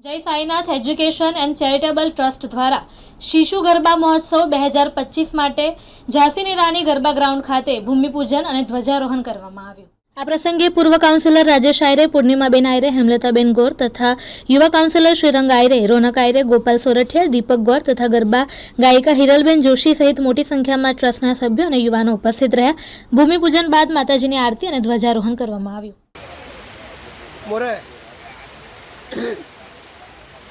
Jai Sainath education and charitable trust દ્વારા શિશુ ગરબા મહોત્સવ બે હજાર પચીસ માટે ઝાંસીની રાણી ગરબા ગ્રાઉન્ડ ખાતે ભૂમિપૂજન અને ધ્વજારોહણ કરવામાં આવ્યું. આ પ્રસંગે પૂર્વ કાઉન્સિલર રાજેશ આયરે, પૂર્ણિમાબેન આયરે, હેમલતાબેન ગોર તથા યુવા કાઉન્સિલર શ્રીરંગ આયરે, રોનક આયરે, ગોપાલ સોરઠિયા, દીપક ગોર તથા ગરબા ગાયિકા હિરલબેન જોશી સહિત મોટી સંખ્યામાં ટ્રસ્ટના સભ્યો અને યુવાનો ઉપસ્થિત રહ્યા. ભૂમિપૂજન બાદ માતાજીની આરતી અને ધ્વજારોહણ કરવામાં આવ્યું.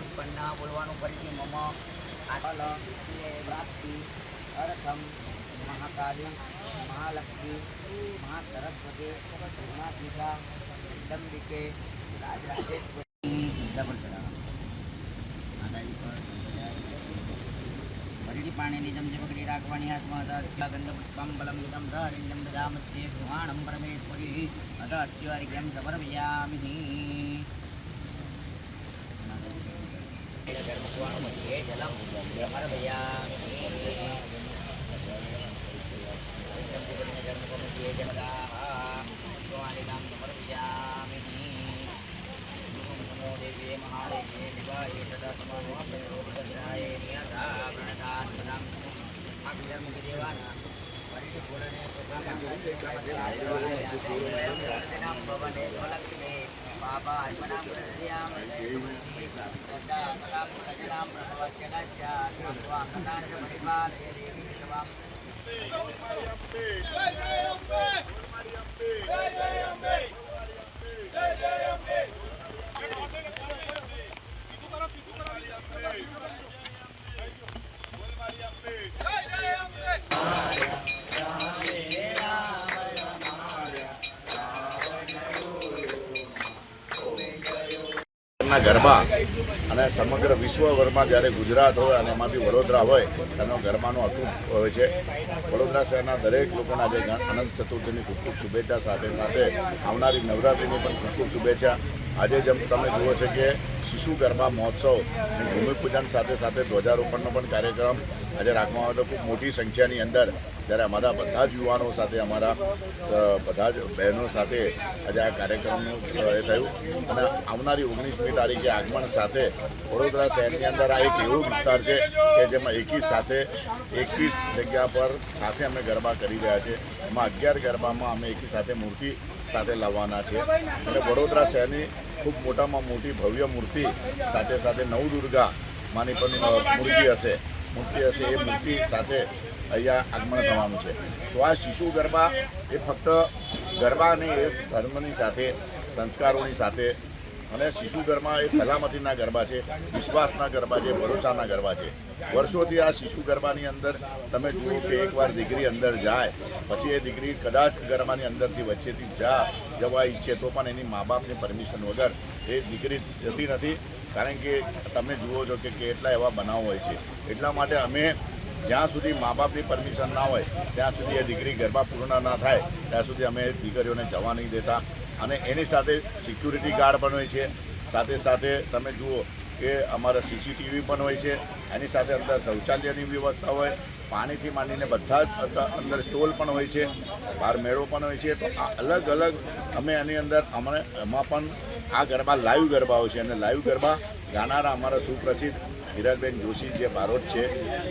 ઉત્પન્ના બોલવાનું ફરીથી મમ આટલ પ્રાપ્તિ અર્થમ મહાકાલી મહાલક્ષ્મી મહાસરસ્વતી મહાપીઠા દંબિકે રાજરાજેશ્વરી પણ ચડાવવા માતાજી પર ફરીથી પાણીની જમજે પકડી રાખવાની, હાથમાં હતા ગંધ પુષ્પમ બલમ વિદમ ધરિંજમ દદામસ્તે ગૃહાણમ પરમેશ્વરી અથ કેમ સમર્પયામિ જલમ સમર્પયામિ સ્વાલિકામ સમર્પયામિ નમો દેવીએ મહાદેવીએ શિવાય સદા તમારો ના ગરબા અને સમગ્ર વિશ્વભરમાં જ્યારે ગુજરાત હોય અને એમાં બી વડોદરા હોય તેનો ગરબાનો અતૂટ હોય છે. વડોદરા શહેરના દરેક લોકોને આજે અનંત ચતુર્થીની ખૂબ ખૂબ શુભેચ્છા સાથે સાથે આવનારી નવરાત્રિની પણ ખૂબ ખૂબ શુભેચ્છા. આજે જેમ તમે જુઓ છો કે શિશુ ગરબા મહોત્સવ અને ભૂમિપૂજન સાથે સાથે ધ્વજારોપણનો પણ કાર્યક્રમ આજે રાખવામાં આવ્યો ખૂબ મોટી સંખ્યાની અંદર જ્યારે અમારા બધા જ યુવાનો સાથે, અમારા બધા જ બહેનો સાથે આજે આ કાર્યક્રમનું એ થયું. અને આવનારી ઓગણીસમી તારીખે આગમન સાથે વડોદરા શહેરની અંદર આ એક એવો વિસ્તાર છે કે જેમાં એકી સાથે એકવીસ જગ્યા પર સાથે અમે ગરબા કરી રહ્યા છે. એમાં અગિયાર ગરબામાં અમે એકી સાથે મૂર્તિ સાથે લાવવાના છે. અને વડોદરા શહેરની ખૂબ મોટામાં મોટી ભવ્ય મૂર્તિ સાથે સાથે નવદુર્ગા માની પણ મૂર્તિ હશે. મૂર્તિ હશે એ મૂર્તિ સાથે અહીંયા આગમન થવાનું છે. તો આ શિશુ ગરબા એ ફક્ત ગરબા નહીં એ ધર્મની સાથે, સંસ્કારોની સાથે અને શિશુ ગરબા એ સલામતીના ગરબા છે, વિશ્વાસના ગરબા છે, ભરોસાના ગરબા છે. વર્ષોથી આ શિશુ ગરબાની અંદર તમે જુઓ કે એકવાર દીકરી અંદર જાય, પછી એ દીકરી કદાચ ગરબાની અંદરથી વચ્ચેથી જા, જવા ઈચ્છે તો પણ એની મા બાપની પરમિશન વગર એ દીકરી જતી નથી. કારણ કે તમે જુઓ છો કે કેટલા એવા બનાવ હોય છે. એટલા માટે અમે જ્યાં સુધી મા બાપની પરમિશન ના હોય, ત્યાં સુધી એ દીકરી ગરબા પૂર્ણ ના થાય, ત્યાં સુધી અમે દીકરીઓને જવા નહીં દેતા. અને એની સાથે સિક્યુરિટી ગાર્ડ પણ હોય છે. સાથે સાથે તમે જુઓ કે અમારા સીસીટીવી પણ હોય છે. એની સાથે અંદર શૌચાલયની વ્યવસ્થા હોય. પાણીથી માંડીને બધા જ અંદર- સ્ટોલ પણ હોય છે, બહાર મેળો પણ હોય છે. તો આ અલગ અલગ અમે એની અંદર અમને એમાં પણ આ ગરબા લાઈવ ગરબાઓ છે. અને લાઈવ ગરબા ગાનારા અમારા સુપ્રસિદ્ધ હિરાજબેન જોશી જે બારોટ છે,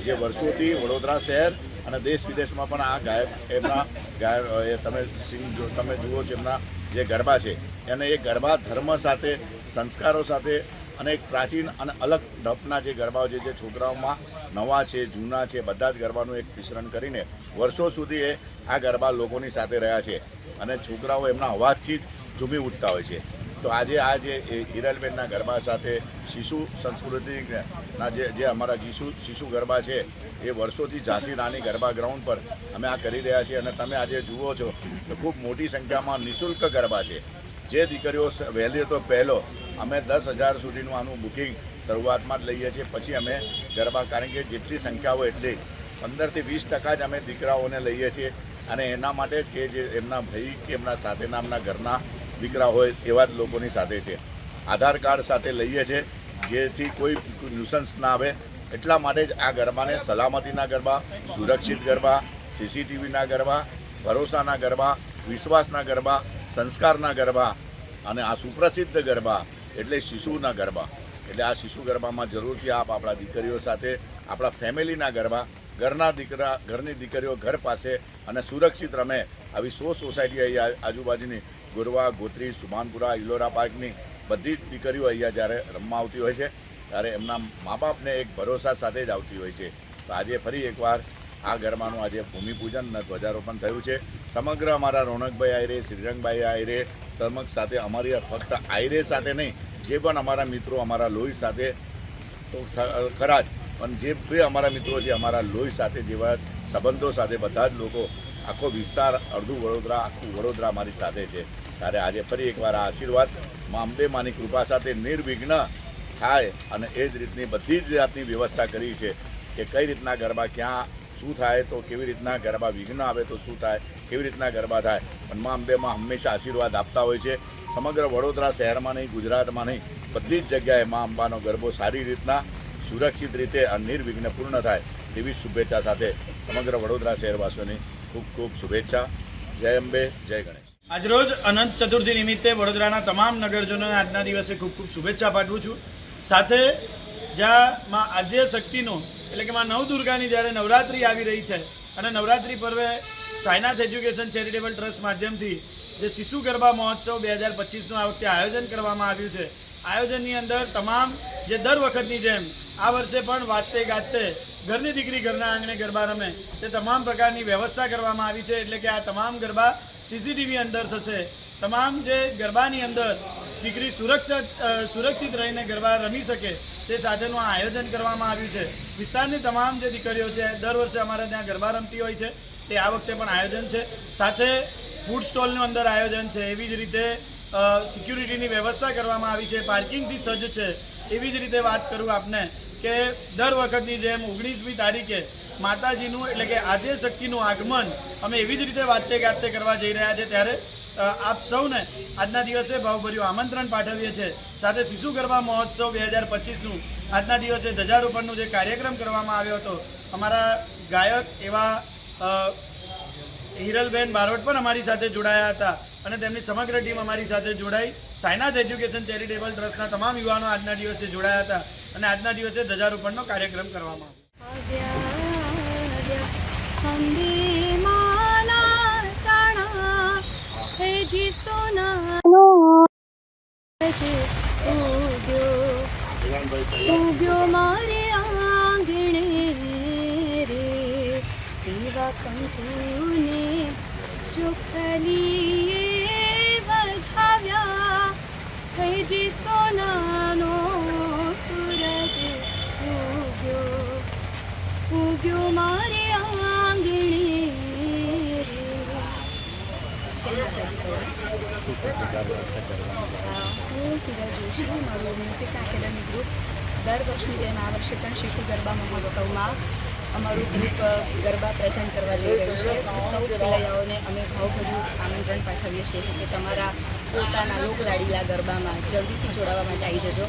જે વર્ષોથી વડોદરા શહેર અને દેશ વિદેશમાં પણ આ ગાયક એમના ગાય એ તમે સિંગ તમે જુઓ છો એમના જે ગરબા છે. એને એ ગરબા ધર્મ સાથે, સંસ્કારો સાથે અને એક પ્રાચીન અને અલગ ઢપના જે ગરબાઓ છે, જે છોકરાઓમાં નવા છે, જૂના છે, બધા જ ગરબાનું એક મિશ્રણ કરીને વર્ષો સુધી એ આ ગરબા લોકોની સાથે રહ્યા છે. અને છોકરાઓ એમના અવાજથી જ ઝૂમી ઉઠતા હોય છે. તો આજે આ જે હિરલબેનના ગરબા સાથે શિશુ સંસ્કૃતિના જે જે અમારા શિશુ શિશુ ગરબા છે, એ વર્ષોથી ઝાંસી રાની ગરબા ગ્રાઉન્ડ પર અમે આ કરી રહ્યા છીએ અને તમે આજે જુઓ છો તો ખૂબ મોટી સંખ્યામાં નિઃશુલ્ક ગરબા છે. જે દીકરીઓ વહેલી તો પહેલો, અમે દસ હજાર સુધીનું આનું બુકિંગ શરૂઆતમાં જ લઈએ છીએ. પછી અમે ગરબા, કારણ કે જેટલી સંખ્યા હોય એટલી. પંદરથી વીસ ટકા જ અમે દીકરાઓને લઈએ છીએ. અને એના માટે જ કે જે એમના ભાઈ કે એમના સાથેના એમના ઘરના દીકરા હોય એવા જ લોકોની સાથે છે. આધાર કાર્ડ સાથે લઈએ છીએ જેથી કોઈ ન્યુસન્સ ના આવે. એટલા માટે જ આ ગરબાને સલામતીના ગરબા, સુરક્ષિત ગરબા, સીસીટીવીના ગરબા, ભરોસાના ગરબા, વિશ્વાસના ગરબા, સંસ્કારના ગરબા અને આ સુપ્રસિદ્ધ ગરબા એટલે શિશુના ગરબા. એટલે આ શિશુ ગરબામાં જરૂરથી આપ આપણા દીકરીઓ સાથે, આપણા ફેમિલીના ગરબા ઘરના દીકરા, ઘરની દીકરીઓ ઘર પાસે અને સુરક્ષિત રમે આવી સો સોસાયટી અહીંયા આજુબાજુની ગુરવા, ગોત્રી સુમાનપુરા ઇલોરા પાર્કની બધી જ દીકરીઓ અહીંયા જ્યારે રમવા આવતી હોય છે, ત્યારે એમના મા બાપને એક ભરોસા સાથે જ આવતી હોય છે. તો આજે ફરી એકવાર આ ગરબાનું આજે ભૂમિપૂજન અને ધ્વજારોપણ થયું છે. સમગ્ર અમારા રોનકભાઈ આયરે, શ્રીરંગભાઈ આયરે સમક્ષ સાથે અમારી ફક્ત આયરે સાથે નહીં જે પણ અમારા મિત્રો, અમારા લોહી સાથે ખરા જ પણ જે બે અમારા મિત્રો છે, અમારા લોહી સાથે જેવા સંબંધો સાથે બધા જ લોકો, આખો વિસ્તાર, અડધું વડોદરા, આખું વડોદરા અમારી સાથે છે. ત્યારે આજે ફરી એકવાર આ આશીર્વાદ મા અંબે માની કૃપા સાથે નિર્વિઘ્ન થાય અને એ જ રીતની બધી જ જાતની વ્યવસ્થા કરી છે કે કઈ રીતના ગરબા ક્યાં શું થાય, તો કેવી રીતના ગરબા વિઘ્ન આવે તો શું થાય, કેવી રીતના ગરબા થાય. પણ મા અંબેમાં હંમેશા આશીર્વાદ આપતા હોય છે. સમગ્ર વડોદરા શહેરમાં નહીં, ગુજરાતમાં નહીં, બધી જ જગ્યાએ મા અંબાનો ગરબો સારી રીતના સુરક્ષિત રીતે નિર્વિઘ્ન પૂર્ણ થાય તેવી શુભેચ્છા સાથે સમગ્ર વડોદરા શહેરવાસીઓની ખૂબ ખૂબ શુભેચ્છા. જય અંબે, જય ગણેશ. આજરોજ અનંત ચતુર્થી નિમિત્તે વડોદરાના તમામ નગરજનોને આજના દિવસે ખૂબ ખૂબ શુભેચ્છા પાઠવું છું. સાથે જ્યાં માં આદ્ય શક્તિનો, એટલે કે માં નવદુર્ગાની જ્યારે નવરાત્રિ આવી રહી છે, અને નવરાત્રિ પર્વે સાયનાથ એજ્યુકેશન ચેરિટેબલ ટ્રસ્ટ માધ્યમથી જે શિશુ ગરબા મહોત્સવ બે હજાર પચીસનું આ વખતે આયોજન કરવામાં આવ્યું છે. આયોજનની અંદર તમામ જે દર વખતની જેમ આ વર્ષે પણ વાંચતે ગાજતે ઘરની દીકરી ઘરના આંગણે ગરબા રમે તે તમામ પ્રકારની વ્યવસ્થા કરવામાં આવી છે એટલે કે આ તમામ ગરબા સીસીટીવી અંદર થશે. તમામ જે ગરબાની અંદર દીકરી સુરક્ષિત સુરક્ષિત રહીને ગરબા રમી શકે તે સાથેનું આયોજન કરવામાં આવ્યું છે. વિસ્તારની તમામ જે દીકરીઓ છે, દર વર્ષે અમારે ત્યાં ગરબા રમતી હોય છે. તે આ વખતે પણ આયોજન છે. સાથે ફૂડ સ્ટોલનું અંદર આયોજન છે. એવી જ રીતે સિક્યુરિટીની વ્યવસ્થા કરવામાં આવી છે. પાર્કિંગથી સજ્જ છે. એવી જ રીતે વાત કરું આપને કે દર વખતની જેમ ઓગણીસમી તારીખે માતાજીનું, એટલે કે આદ્ય શક્તિનું આગમન અમે એવી જ રીતે વાતે ગાતે કરવા જઈ રહ્યા છે. ત્યારે આપ સૌને આજના દિવસે ભાવભર્યું આમંત્રણ પાઠવીએ છીએ. સાથે શિશુ ગરબા મહોત્સવ બે હજાર પચીસનું આજના દિવસે ધજારોપણનું જે કાર્યક્રમ કરવામાં આવ્યો હતો, અમારા ગાયક એવા હિરલબેન બારોટ પણ અમારી સાથે જોડાયા હતા અને તેમની સમગ્ર ટીમ અમારી સાથે જોડાઈ. સાયનાથ એજ્યુકેશન ચેરિટેબલ ટ્રસ્ટના તમામ યુવાનો આજના દિવસે જોડાયા હતા અને આજના દિવસે ધજારોપણનો કાર્યક્રમ કરવામાં આવ્યો. ઉગ્યો મારે કંકુને ચોખલીએ વધાવ્યા જે સોનાનો સૂરજ ઉગ્યો ઉગ્યો મારે આંગણે હું હીરા જોશી મારું મ્યુઝિક એકેડેમી ગ્રુપ દર વર્ષની જેમ આ વર્ષે પણ શિશુ ગરબા મહોત્સવમાં અમારું ગ્રુપ ગરબા પ્રેઝન્ટ કરવા જઈ રહ્યું છે. સૌ ખેલૈયાઓને અમે ભાવભર્યું આમંત્રણ પાઠવીએ છીએ કે તમારા પોતાના લોકલાડીલા ગરબામાં જલ્દીથી જોડાવા માટે આવી જજો.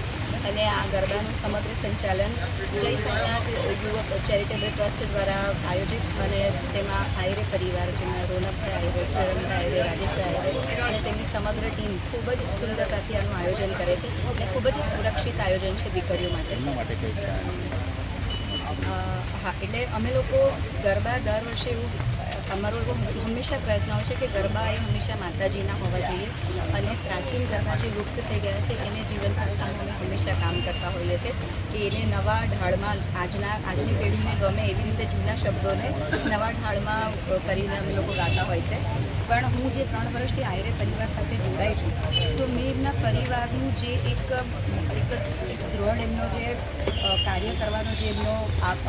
અને આ ગરબાનું સમગ્ર સંચાલન જય સોમનાથ યુવક ચેરિટેબલ ટ્રસ્ટ દ્વારા આયોજિત અને તેમાં આયરે પરિવાર જેમાં રોનકભાઈ આયરે શરણભાઈ આયરે રાજેશભાઈ આયરે અને તેમની સમગ્ર ટીમ ખૂબ જ સુંદરતાથી આનું આયોજન કરે છે. અને ખૂબ જ સુરક્ષિત આયોજન છે દીકરીઓ માટે. હા, એટલે અમે લોકો ગરબા દર વર્ષે એવું, અમારો લોકો હંમેશા પ્રયત્ન હોય છે કે ગરબા એ હંમેશા માતાજીના હોવા જોઈએ અને પ્રાચીન ગરબા જે લુપ્ત થઈ ગયા છે, એને જીવન રાખવાનું અમે હંમેશા કામ કરતા હોઈએ છીએ કે એને નવા ઢાળમાં આજના, આજની પેઢીને ગમે એવી રીતે જૂના શબ્દોને નવા ઢાળમાં કરીને અમે લોકો ગાતા હોય છે. પણ હું જે ત્રણ વર્ષથી આયરે પરિવાર સાથે જોડાઈ છું, તો મેં એમના પરિવારનું જે એક એક દ્રઢ એમનો જે કાર્ય કરવાનો જે એમનો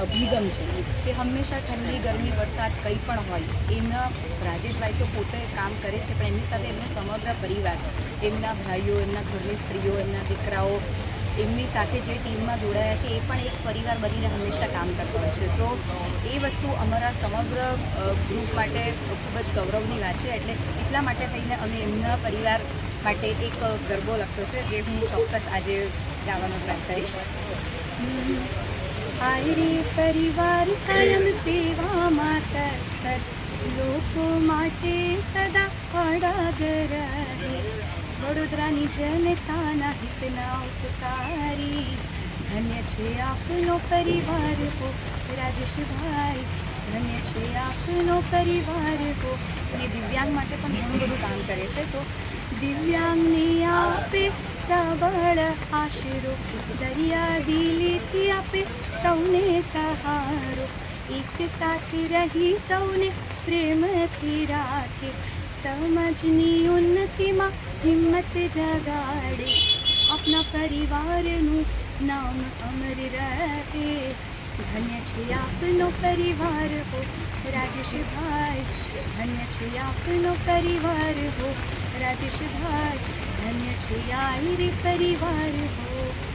અભિગમ છે તે હંમેશા ઠંડી, ગરમી, વરસાદ કંઈ પણ હોય, એમના રાજેશભાઈ તો પોતે કામ કરે છે, પણ એમની સાથે એમનો સમગ્ર પરિવાર, એમના ભાઈઓ, એમના ઘરની સ્ત્રીઓ, એમના દીકરાઓ, એમની સાથે જે ટીમમાં જોડાયા છે, એ પણ એક પરિવાર બનીને હંમેશા કામ કરતો હોય છે. તો એ વસ્તુ અમારા સમગ્ર ગ્રુપ માટે ખૂબ જ ગૌરવની વાત છે, એટલે એટલા માટે થઈને અમે એમના પરિવાર માટે એક ગરબો લખ્યો છે, જે હું ચોક્કસ આજે ગાવાનો ટ્રાય કરીશ. આયરે પરિવાર, કાયમ સેવામાં તત્પર, લોકો માટે સદા અડાગર વડોદરાની જનતાના હિતના ઉપકારી. ધન્ય છે આપનો પરિવાર હો, રાજેશભાઈ. ધન્ય છે આપનો પરિવાર હો. અને દિવ્યાંગ માટે પણ ઘણું બધું કામ કરે છે, તો દિવ્યાંગને આપે સબળ આશરો દરિયા દિલીથી આપે સૌને સહારો એક સાથે રહી સૌને પ્રેમથી રાખે સમાજની ઉન્નતિમાં હિંમત જગાડે આપના પરિવારનું નામ અમર રહે ધન્ય છે આપનો પરિવાર હો રાજેશભાઈ ધન્ય છે આપનો પરિવાર હો રાજેશભાઈ ધન્ય છે આયરે પરિવાર હો.